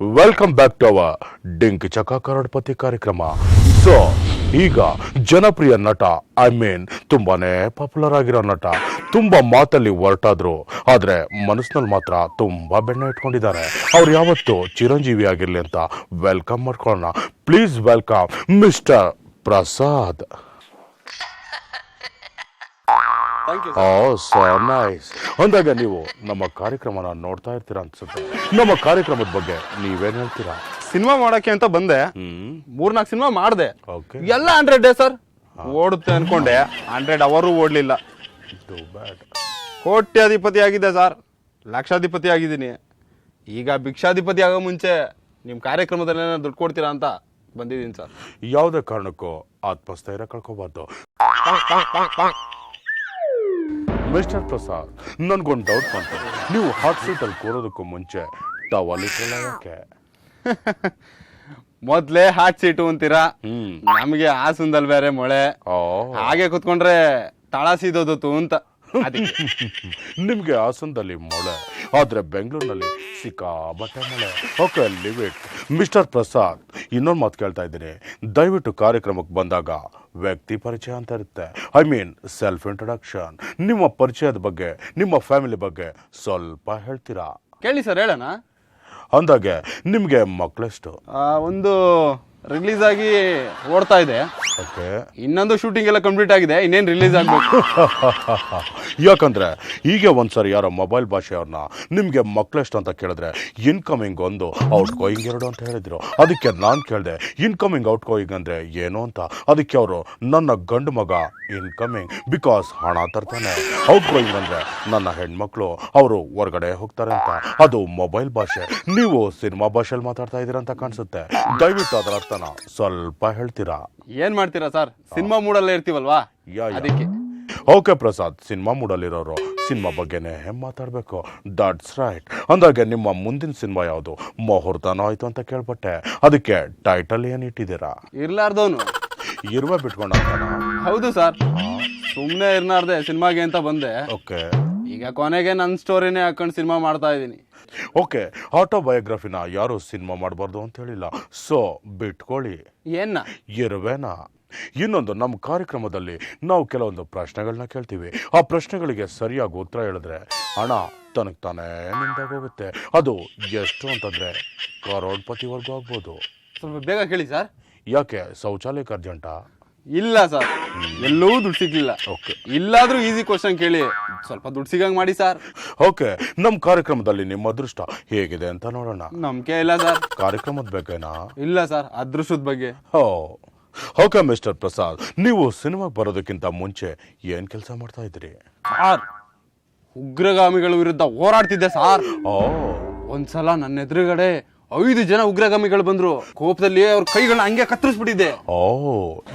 Welcome back to our ಡಿಂಕ್ ಚಕ ಕರಡ್ಪತಿ ಕಾರ್ಯಕ್ರಮ ಸೊ ಈಗ ಜನಪ್ರಿಯ ನಟ ಐ ಮೀನ್ ತುಂಬಾನೇ ಪಾಪ್ಯುಲರ್ ಆಗಿರೋ ನಟ, ತುಂಬಾ ಮಾತಲ್ಲಿ ಹೊರಟಾದ್ರು ಆದ್ರೆ ಮನಸ್ಸಿನಲ್ಲಿ ಮಾತ್ರ ತುಂಬಾ ಬೆಣ್ಣೆ ಇಟ್ಕೊಂಡಿದ್ದಾರೆ. ಅವ್ರು ಯಾವತ್ತು ಚಿರಂಜೀವಿ ಆಗಿರ್ಲಿ ಅಂತ ವೆಲ್ಕಮ್ ಮಾಡ್ಕೊಳ್ಳೋಣ. Please welcome mister Prasad oh so nice ಅಂದಾಗ ನೀವು ನಮ್ಮ ಕಾರ್ಯಕ್ರಮನ ನೋಡ್ತಾ ಇರ್ತೀರಾ ಅನ್ಸುತ್ತೆ. ನಮ್ಮ ಕಾರ್ಯಕ್ರಮದ ಬಗ್ಗೆ ನೀವೇನ್ ಹೇಳ್ತೀರಾ? ಸಿನಿಮಾ ಮಾಡಕ್ಕೆ ಅಂತ ಬಂದೆ. ಮೂರು ಮೂರ್ನಾಲ್ಕು ಸಿನಿಮಾ ಮಾಡಿದೆ. ಓಕೆ ಎಲ್ಲ ಹಂಡ್ರೆಡ್ ಡೇ ಸರ್ ಓಡುತ್ತೆ ಅನ್ಕೊಂಡೆ. ಹಂಡ್ರೆಡ್ ಅವರು ಓಡ್ಲಿಲ್ಲ. ಕೋಟ್ಯಾಧಿಪತಿ ಆಗಿದೆ ಸರ್ ಲಕ್ಷಾಧಿಪತಿ ಆಗಿದ್ದೀನಿ. ಈಗ ಭಿಕ್ಷಾಧಿಪತಿ ಆಗೋ ಮುಂಚೆ ನಿಮ್ಮ ಕಾರ್ಯಕ್ರಮದಲ್ಲಿ ದುಡ್ಡು ಕೊಡ್ತೀರಾ ಅಂತ ಬಂದಿದ್ದೀನಿ ಸರ್ ಯಾವುದೇ ಕಾರಣಕ್ಕೂ ಆತ್ಮಸ್ಥೈರ್ಯ ಕಳ್ಕೋಬಾರ್ದು. ಮಿಸ್ಟರ್ ಪ್ರಸಾದ್ ನನ್ಗೊಂದು ಡೌಟ್ ಬಂತು. ನೀವು ಹಾಟ್ ಸೀಟಲ್ಲಿ ಕೂರೋದಕ್ಕೂ ಮುಂಚೆ ಟವಲ್ ಕೇಳೋಕೆ ಯಾಕೆ ಮೊದ್ಲೇ ಹಾಟ್ ಸೀಟು ಅಂತೀರಾ? ನಮಗೆ ಹಾಸನದಲ್ಲಿ ಬೇರೆ ಮೊಳೆ. ಹಾಗೆ ಕುತ್ಕೊಂಡ್ರೆ ತಳ ಸೀದೋದತ್ತು ಅಂತ. ಅದಕ್ಕೆ ನಿಮ್ಗೆ ಹಾಸನದಲ್ಲಿ ಮಳೆ ಆದ್ರೆ ಬೆಂಗಳೂರಿನಲ್ಲಿ ಸಿಕ್ಕಾಬಟ್ಟೆ ಮಳೆ. Okay leave it mister Prasad ಇನ್ನೊಂದು ಮಾತು ಕೇಳ್ತಾ ಇದ್ದೀನಿ. ದಯವಿಟ್ಟು ಕಾರ್ಯಕ್ರಮಕ್ಕೆ ಬಂದಾಗ ವ್ಯಕ್ತಿ ಪರಿಚಯ ಅಂತ ಇರುತ್ತೆ. ಐ ಮೀನ್ ಸೆಲ್ಫ್ ಇಂಟ್ರೊಡಕ್ಷನ್ ನಿಮ್ಮ ಪರಿಚಯದ ಬಗ್ಗೆ ನಿಮ್ಮ ಫ್ಯಾಮಿಲಿ ಬಗ್ಗೆ ಸ್ವಲ್ಪ ಹೇಳ್ತೀರಾ? ಕೇಳಿ ಸರ್ ಹೇಳೋಣ. ಅಂದಾಗೆ ನಿಮಗೆ ಮಕ್ಕಳೆಷ್ಟು ಆ, ಒಂದು ರಿಲೀಸ್ ಆಗಿ ಓಡ್ತಾ ಇದೆ. ಓಕೆ ಇನ್ನೊಂದು ಶೂಟಿಂಗ್ ಎಲ್ಲ ಕಂಪ್ಲೀಟ್ ಆಗಿದೆ ಇನ್ನೇನು ರಿಲೀಸ್ ಆಗ್ಬೇಕು? ಯಾಕಂದ್ರೆ ಈಗ ಒಂದ್ಸರಿ ಯಾರೋ ಮೊಬೈಲ್ ಭಾಷೆಯವ್ರನ್ನ ನಿಮಗೆ ಮಕ್ಕಳೆಷ್ಟು ಅಂತ ಕೇಳಿದ್ರೆ ಇನ್ಕಮಿಂಗ್ ಒಂದು ಔಟ್ ಗೋಯಿಂಗ್ ಎರಡು ಅಂತ ಹೇಳಿದ್ರು. ಅದಕ್ಕೆ ನಾನು ಕೇಳಿದೆ ಇನ್ಕಮಿಂಗ್ ಔಟ್ ಗೋಯಿಂಗ್ ಅಂದ್ರೆ ಏನು ಅಂತ? ಅದಕ್ಕೆ ಅವರು ನನ್ನ ಗಂಡು ಮಗ ಇನ್ಕಮಿಂಗ್ ಬಿಕಾಸ್ ಹಣ ತರ್ತಾನೆ. ಔಟ್ ಗೋಯಿಂಗ್ ಅಂದ್ರೆ ನನ್ನ ಹೆಣ್ಮಕ್ಳು ಅವರು ಹೊರಗಡೆ ಹೋಗ್ತಾರೆ ಅಂತ. ಅದು ಮೊಬೈಲ್ ಭಾಷೆ. ನೀವು ಸಿನಿಮಾ ಭಾಷೆಯಲ್ಲಿ ಮಾತಾಡ್ತಾ ಇದೀರ ಅಂತ ಕಾಣಿಸುತ್ತೆ. ದಯವಿಟ್ಟು ಅದರ ಅರ್ಥನ ಸ್ವಲ್ಪ ಹೇಳ್ತೀರಾ? ಏನ್ ಮಾಡ್ತೀರಾ ಸರ್? ಸಿನಿಮಾ ಮೂಡಲ್ಲೇ ಇರ್ತೀವಲ್ವಾ. ಅದಕ್ಕೆ. ಓಕೆ ಪ್ರಸಾದ್ ಸಿನಿಮಾ ಮೂಡಲ್ಲಿರೋರು ಸಿನಿಮಾ ಬಗ್ಗೆನೇ ಮಾತಾಡಬೇಕು. ದಟ್ಸ್ ರೈಟ್ ಅಂದಾಗೆ ನಿಮ್ಮ ಮುಂದಿನ ಸಿನಿಮಾ ಯಾವುದು? ಮುಹೂರ್ತನೋ ಆಯಿತು ಅಂತ ಕೇಳ್ಪಟ್ಟೆ. ಅದಕ್ಕೆ ಟೈಟಲ್ ಏನು ಇಟ್ಟಿದ್ದೀರಾ? ಇರ್ಲಾರ್ದವನು. ಇರುವೆ ಬಿಟ್ಕೊಂಡ ಹೌದು ಸರ್. ಸುಮ್ಮನೆ ಇರ್ನಾರ್ದೆ ಸಿನಿಮಾಗೆ ಅಂತ ಬಂದೆ. ಓಕೆ ಈಗ ಕೊನೆಗೆ ನನ್ನ ಸ್ಟೋರಿನೇ ಹಾಕೊಂಡು ಸಿನಿಮಾ ಮಾಡ್ತಾ ಇದ್ದೀನಿ. ಓಕೆ ಆಟೋಬಯೋಗ್ರಫಿನ ಯಾರು ಸಿನಿಮಾ ಮಾಡಬಾರ್ದು ಅಂತ ಹೇಳಿಲ್ಲ. ಸೊ ಬಿಟ್ಕೊಳ್ಳಿ. ಏನ ಇರುವೆನಾ? ಇನ್ನೊಂದು ನಮ್ಮ ಕಾರ್ಯಕ್ರಮದಲ್ಲಿ ನಾವು ಕೆಲವೊಂದು ಪ್ರಶ್ನೆಗಳನ್ನ ಕೇಳ್ತೀವಿ. ಆ ಪ್ರಶ್ನೆಗಳಿಗೆ ಸರಿಯಾಗಿ ಉತ್ತರ ಹೇಳಿದ್ರೆ ಹಣ ತನಗೆ ತಾನೇ ನಿಂತಾಗೋಗುತ್ತೆ ಅದು ಎಷ್ಟು ಅಂತಂದ್ರೆ ಕರೋಡ್ಪತಿವರೆಗೂ ಆಗ್ಬೋದು. ಸ್ವಲ್ಪ ಬೇಗ ಕೇಳಿ ಸರ್. ಯಾಕೆ ಶೌಚಾಲಯಕ್ಕೆ ಅರ್ಜೆಂಟಾ ಇಲ್ಲ ಸರ್. ಎಲ್ಲೂ ದುಡ್ಡು ಸಿಗ್ಲಿಲ್ಲ. ಓಕೆ. ಇಲ್ಲಾದ್ರೂ ಈಸಿ ಕ್ವಶನ್ ಕೇಳಿ. ಸ್ವಲ್ಪ ದುಡ್ಡು ಸಿಗಂಗ್ ಮಾಡಿ ಸರ್. ಓಕೆ. ನಮ್ಮ ಕಾರ್ಯಕ್ರಮದಲ್ಲಿ ನಿಮ್ಮ ಅದೃಷ್ಟ ಹೇಗಿದೆ ಅಂತ ನೋಡೋಣ. ನಂಬಿಕೆ ಇಲ್ಲ ಸರ್. ಕಾರ್ಯಕ್ರಮದ ಬಗ್ಗೆನಾ? ಇಲ್ಲ ಸರ್ ಅದೃಷ್ಟದ ಬಗ್ಗೆ. ಓ ಓಕೆ ಮಿಸ್ಟರ್ ಪ್ರಸಾದ್ ನೀವು ಸಿನಿಮಾಗೆ ಬರೋದಕ್ಕಿಂತ ಮುಂಚೆ ಏನ್ ಕೆಲಸ ಮಾಡ್ತಾ ಇದ್ರಿ ಸಾರ್ ಉಗ್ರಗಾಮಿಗಳ ವಿರುದ್ಧ ಹೋರಾಡ್ತಿದ್ದೆ ಸಾರ್. ಓ. ಒಂದ್ಸಲ ನನ್ನ ಎದುರುಗಡೆ ಐದು ಜನ ಉಗ್ರಗಾಮಿಗಳು ಬಂದ್ರು. ಕೋಪದಲ್ಲಿ ಅವ್ರ ಕೈಗಳನ್ನ ಹಂಗೆ ಕತ್ತರಿಸ್ಬಿಟ್ಟಿದ್ದೆ. ಓ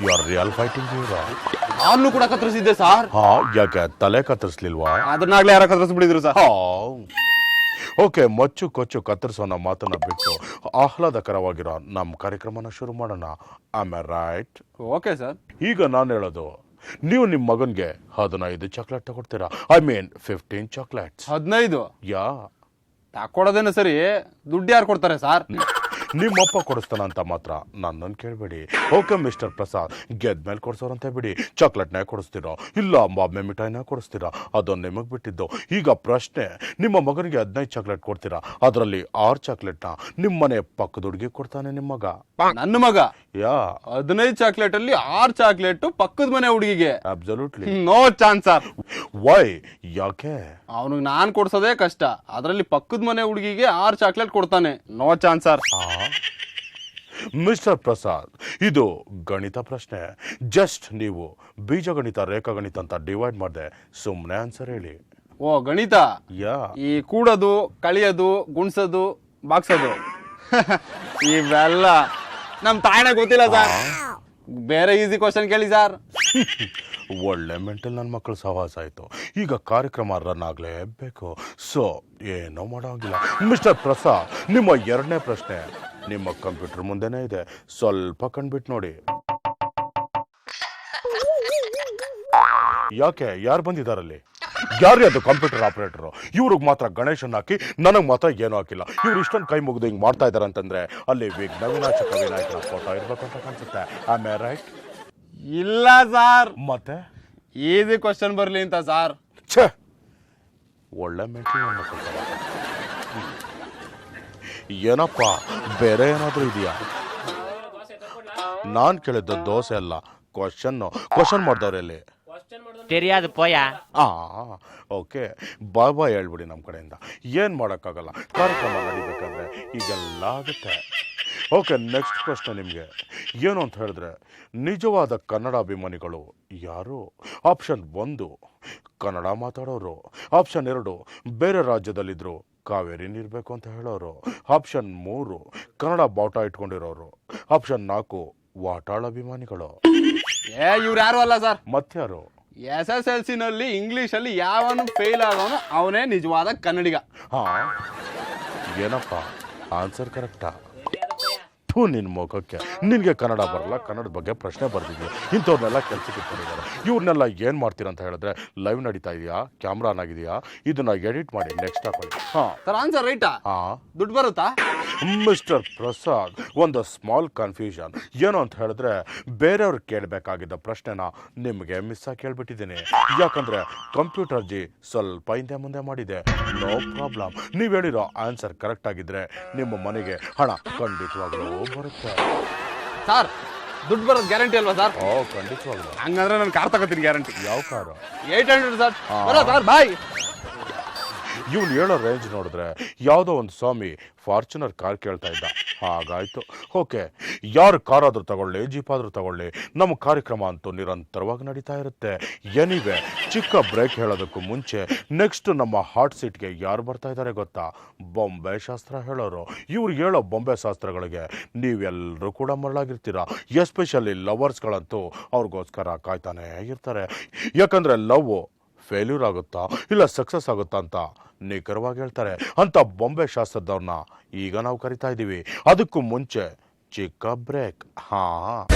you are real fighting hero ನಾನು ಕೂಡ ಕತ್ತರಿಸಿದ್ದೆ ಸಾರ್. ಹಾ ಯಾಕೆ ತಲೆ ಕತ್ತರಿಸ್ಲಿಲ್ವಾ? ಅದನ್ನಾಗ್ಲೇ ಯಾರ ಕತ್ತರಿಸ್ಬಿಟ್ಟಿದ್ರು ಸರ್. ಓಕೆ ಮಚ್ಚು ಕೊಚ್ಚು ಕತ್ತರಿಸೋನ ಮಾತನ್ನ ಬಿಟ್ಟು ಆಹ್ಲಾದಕರವಾಗಿರೋ ನಮ್ಮ ಕಾರ್ಯಕ್ರಮನ ಶುರು ಮಾಡೋಣ. ಆಮೆ ರೈಟ್ ಓಕೆ ಸರ್. ಈಗ ನಾನು ಹೇಳೋದು ನೀವು ನಿಮ್ಮ ಮಗನ್ಗೆ ಹದಿನೈದು ಚಾಕ್ಲೇಟ್ ತಗೊಡ್ತೀರಾ? ಐ ಮೀನ್ ಫಿಫ್ಟೀನ್ ಚಾಕ್ಲೇಟ್ ಹದಿನೈದು? ಯಾ ತಕೊಡೋದೇನು ಸರಿ? ದುಡ್ಡು ಯಾರು ಕೊಡ್ತಾರೆ ಸರ್? ನಿಮ್ಮಪ್ಪ ಕೊಡಿಸ್ತಾನ ಅಂತ ಮಾತ್ರ. ನನ್ನನ್ನು ಕೇಳಬೇಡಿ. ಓಕೆ ಮಿಸ್ಟರ್ ಪ್ರಸಾದ್ ಗೆದ್ಮೇಲೆ ಕೊಡಿಸೋರಂತೆ ಬಿಡಿ. ಚಾಕ್ಲೇಟ್ನ ಕೊಡಿಸ್ತೀರೋ? ಇಲ್ಲ ಬಾಂಬೆ ಮಿಠಾಯಿನ ಕೊಡಿಸ್ತೀರಾ? ಅದನ್ನು ನಿಮಗೆ ಬಿಟ್ಟಿದ್ದು. ಈಗ ಪ್ರಶ್ನೆ ನಿಮ್ಮ ಮಗನಿಗೆ ಹದಿನೈದು ಚಾಕ್ಲೇಟ್ ಕೊಡ್ತೀರಾ? ಅದರಲ್ಲಿ ಆರು ಚಾಕ್ಲೇಟ್ನ ನಿಮ್ಮ ಮನೆ ಪಕ್ಕದ ಹುಡುಗಿ ಕೊಡ್ತಾನೆ ನಿಮ್ಮ ಮಗ. ನನ್ನ ಮಗ? ಯಾ. ಹದಿನೈದು ಚಾಕ್ಲೇಟ್ ಅಲ್ಲಿ ಆರು ಚಾಕ್ಲೇಟ್ ಪಕ್ಕದ ಮನೆ ಹುಡುಗಿಗೆ. Absolutely no chance sir why ಯಾಕೆ? ಅವನಿಗೆ ನಾನು ಕೊಡ್ಸೋದೇ ಕಷ್ಟ. ಅದರಲ್ಲಿ ಪಕ್ಕದ ಮನೆ ಹುಡುಗಿಗೆ ಆರು ಚಾಕ್ಲೇಟ್ ಕೊಡ್ತಾನೆ. No chance sir mister Prasad ಇದು ಗಣಿತ ಪ್ರಶ್ನೆ. ಜಸ್ಟ್ ನೀವು ಬೀಜಗಣಿತ ರೇಖಾಗಣಿತ ಅಂತ ಡಿವೈಡ್ ಮಾಡಿದೆ ಸುಮ್ಮನೆ ಆನ್ಸರ್ ಹೇಳಿ. ಓ ಗಣಿತ? ಯಾ. ಈ ಕೂಡೋದು ಕಳಿಯೋದು ಗುಣಿಸೋದು ಬಾಗ್ಸೋದು ಇವೆಲ್ಲ ನಮ್ ತಾಯಣ ಗೊತ್ತಿಲ್ಲ ಸರ್ ಬೇರೆ ಈಸಿ ಕ್ವಶನ್ ಕೇಳಿ ಸರ್ ಒಳ್ಳೆ ಮೆಂಟಲ್ ನನ್ನ ಮಕ್ಕಳು ಸಹವಾಸ ಆಯಿತು. ಈಗ ಕಾರ್ಯಕ್ರಮ ರನ್ ಆಗಲೇಬೇಕು. ಸೊ ಏನೋ ಮಾಡೋಂಗಿಲ್ಲ ಮಿಸ್ಟರ್ ಪ್ರಸಾದ್ ನಿಮ್ಮ ಎರಡನೇ ಪ್ರಶ್ನೆ. ನಿಮ್ಮ ಕಂಪ್ಯೂಟರ್ ಮುಂದೆನೇ ಇದೆ. ಸ್ವಲ್ಪ ಕಣ್ಬಿಟ್ಟು ನೋಡಿ. ಯಾಕೆ? ಯಾರು ಬಂದಿದ್ದಾರಲ್ಲಿ ಯಾರೇ ಅದು ಕಂಪ್ಯೂಟರ್ ಆಪರೇಟರ್? ಇವ್ರಿಗೆ ಮಾತ್ರ ಗಣೇಶನ್ ಹಾಕಿ ನನಗೆ ಮಾತ್ರ ಏನೂ ಹಾಕಿಲ್ಲ. ಇವ್ರು ಇಷ್ಟೊಂದು ಕೈ ಮುಗಿದು ಹಿಂಗೆ ಮಾಡ್ತಾ ಇದಾರೆ ಅಂತಂದ್ರೆ ಅಲ್ಲಿ ವಿಘ್ನ ವಿನಾಶಕ ವಿನಾಯಕನ ಫೋಟೋ ಇರ್ಬೇಕು ಅಂತ ಕಾಣಿಸುತ್ತೆ. ಆಮೇಲೆ ರೈಟ್ ಇಲ್ಲ ಸಾರ್. ಮತ್ತೆ? ಈಸಿ ಕ್ವಶನ್ ಬರಲಿ ಅಂತ ಸಾರ್. ಛೇ! ಒಳ್ಳೆ ಮೆಂಟಲ್ ಏನಪ್ಪ ಬೇರೆ ಏನಾದರೂ ಇದೆಯಾ? ನಾನು ಕೇಳಿದ್ದು ದೋಸೆ ಅಲ್ಲ ಕ್ವಶನ್ ಕ್ವಶನ್ ಮಾಡ್ದವ್ರೆ ಇಲ್ಲಿ ತೆರಿಯಾದ ಪೋಯ ಓಕೆ ಬಾಬಾ ಬಾಯ್ ಹೇಳ್ಬಿಡಿ ನಮ್ಮ ಕಡೆಯಿಂದ. ಏನು ಮಾಡೋಕ್ಕಾಗಲ್ಲ ಕಾರ್ಯಕ್ರಮ ನಡಿಬೇಕಾದ್ರೆ ಈಗೆಲ್ಲ ಆಗುತ್ತೆ. ಓಕೆ ನೆಕ್ಸ್ಟ್ ಪ್ರಶ್ನೆ ನಿಮಗೆ. ಏನು ಅಂತ ಹೇಳಿದ್ರೆ ನಿಜವಾದ ಕನ್ನಡ ಅಭಿಮಾನಿಗಳು ಯಾರು? ಆಪ್ಷನ್ ಒಂದು ಕನ್ನಡ ಮಾತಾಡೋರು. ಆಪ್ಷನ್ ಎರಡು ಬೇರೆ ರಾಜ್ಯದಲ್ಲಿದ್ದರು ಕಾವೇರಿ ನೀರ್ಬೇಕು ಅಂತ ಹೇಳೋರು. ಆಪ್ಷನ್ ಮೂರು ಕನ್ನಡ ಬಾವುಟ ಇಟ್ಕೊಂಡಿರೋರು. ಆಪ್ಷನ್ ನಾಲ್ಕು ವಾಟಾಳ ಅಭಿಮಾನಿಗಳು. ಏ ಇವ್ರು ಯಾರು ಅಲ್ಲ ಸರ್. ಮತ್ಯಾರು ಎಸ್ ಎಸ್ ಎಲ್ ಸಿ ನಲ್ಲಿ ಇಂಗ್ಲಿಷ್ ಅಲ್ಲಿ ಯಾವನು ಫೇಲ್ ಆಗೋನು ಅವನೇ ನಿಜವಾದ ಕನ್ನಡಿಗ. ಹಾ ಏನಪ್ಪ? ಆನ್ಸರ್ ಕರೆಕ್ಟಾ? ಥೂ ನಿನ್ನ ಮುಖಕ್ಕೆ. ನಿನಗೆ ಕನ್ನಡ ಬರಲ್ಲ ಕನ್ನಡದ ಬಗ್ಗೆ ಪ್ರಶ್ನೆ ಬರ್ದಿದ್ಯಾ ಇಂಥವ್ರನ್ನೆಲ್ಲ ಕೆಲಸಕ್ಕೆ ಇಟ್ಕೊಂಡಿದ್ದಾರೆ. ಇವ್ರನ್ನೆಲ್ಲ ಏನು ಮಾಡ್ತೀರ ಅಂತ ಹೇಳಿದ್ರೆ ಲೈವ್ ನಡೀತಾ ಇದೆಯಾ? ಕ್ಯಾಮ್ರಾ ಆನ್ ಆಗಿದೆಯಾ? ಇದನ್ನ ಎಡಿಟ್ ಮಾಡಿ ನೆಕ್ಸ್ಟ್ ಹಾಕೊಳ್ಳಿ. ಹಾಂ. ಸರ್ ಆನ್ಸರ್ ರೈಟಾ ಹಾಂ. ದುಡ್ಡು ಬರುತ್ತಾ? ಮಿಸ್ಟರ್ ಪ್ರಸಾದ್ ಒಂದು ಸ್ಮಾಲ್ ಕನ್ಫ್ಯೂಷನ್ ಏನು ಅಂತ ಹೇಳಿದ್ರೆ ಬೇರೆಯವ್ರು ಕೇಳಬೇಕಾಗಿದ್ದ ಪ್ರಶ್ನೆನ ನಿಮಗೆ ಮಿಸ್ ಆಗಿ ಕೇಳ್ಬಿಟ್ಟಿದ್ದೀನಿ. ಯಾಕಂದ್ರೆ ಕಂಪ್ಯೂಟರ್ ಜಿ ಸ್ವಲ್ಪ ಹಿಂದೆ ಮುಂದೆ ಮಾಡಿದೆ. ನೋ ಪ್ರಾಬ್ಲಮ್ ನೀವು ಹೇಳಿರೋ ಆನ್ಸರ್ ಕರೆಕ್ಟ್ ಆಗಿದ್ರೆ ನಿಮ್ಮ ಮನೆಗೆ ಹಣ ಖಂಡಿತವಾಗ್ಲೂ ಬರುತ್ತೆ. ಸರ್ ದುಡ್ಡು ಬರೋದು ಗ್ಯಾರಂಟಿ ಅಲ್ವಾ ಸರ್ ಓ ಖಂಡಿತವಾಗ್ಲೂ. ಹಂಗಂದ್ರೆ ನಾನು ಕಾರ್ ತಗೋತೀನಿ ಗ್ಯಾರಂಟಿ ಯಾವ ಕಾರು ಏಟ್ ಹಂಡ್ರೆಡ್ ಸರ್ ಬರೋ ಸರ್ ಬಾಯ್ ಇವ್ನು ಹೇಳೋ ರೇಂಜ್ ನೋಡಿದ್ರೆ ಯಾವುದೋ ಒಂದು ಸ್ವಾಮಿ ಫಾರ್ಚುನರ್ ಕಾರ್ ಕೇಳ್ತಾ ಇದ್ದ. ಹಾಗಾಯ್ತು. ಓಕೆ ಯಾರು ಕಾರ್ ಆದರೂ ತಗೊಳ್ಳಿ ಜೀಪ್ ಆದರೂ ತಗೊಳ್ಳಿ ನಮ್ಮ ಕಾರ್ಯಕ್ರಮ ಅಂತೂ ನಿರಂತರವಾಗಿ ನಡೀತಾ ಇರುತ್ತೆ. ಎನಿವೆ ಚಿಕ್ಕ ಬ್ರೇಕ್ ಹೇಳೋದಕ್ಕೂ ಮುಂಚೆ ನೆಕ್ಸ್ಟ್ ನಮ್ಮ ಹಾಟ್ ಸೀಟ್ಗೆ ಯಾರು ಬರ್ತಾ ಇದ್ದಾರೆ ಗೊತ್ತಾ? ಬೊಂಬೆ ಶಾಸ್ತ್ರ ಹೇಳೋರು. ಇವ್ರು ಹೇಳೋ ಬೊಂಬೆ ಶಾಸ್ತ್ರಗಳಿಗೆ ನೀವೆಲ್ಲರೂ ಕೂಡ ಮರಳಾಗಿರ್ತೀರ? ಎಸ್ಪೆಷಲಿ ಲವರ್ಸ್ಗಳಂತೂ ಅವ್ರಿಗೋಸ್ಕರ ಕಾಯ್ತಾನೆ ಇರ್ತಾರೆ. ಯಾಕಂದರೆ ಲವ್ ಫೇಲ್ಯೂರ್ ಆಗುತ್ತಾ? ಇಲ್ಲ ಸಕ್ಸಸ್ ಆಗುತ್ತಾ ಅಂತ ನಿಖರವಾಗಿ ಹೇಳ್ತಾರೆ. ಅಂತ ಬೊಂಬೆ ಶಾಸ್ತ್ರದವ್ರನ್ನ ಈಗ ನಾವು ಕರಿತಾ ಇದ್ದೀವಿ. ಅದಕ್ಕೂ ಮುಂಚೆ ಚಿಕ್ಕ ಬ್ರೇಕ್ ಹಾ.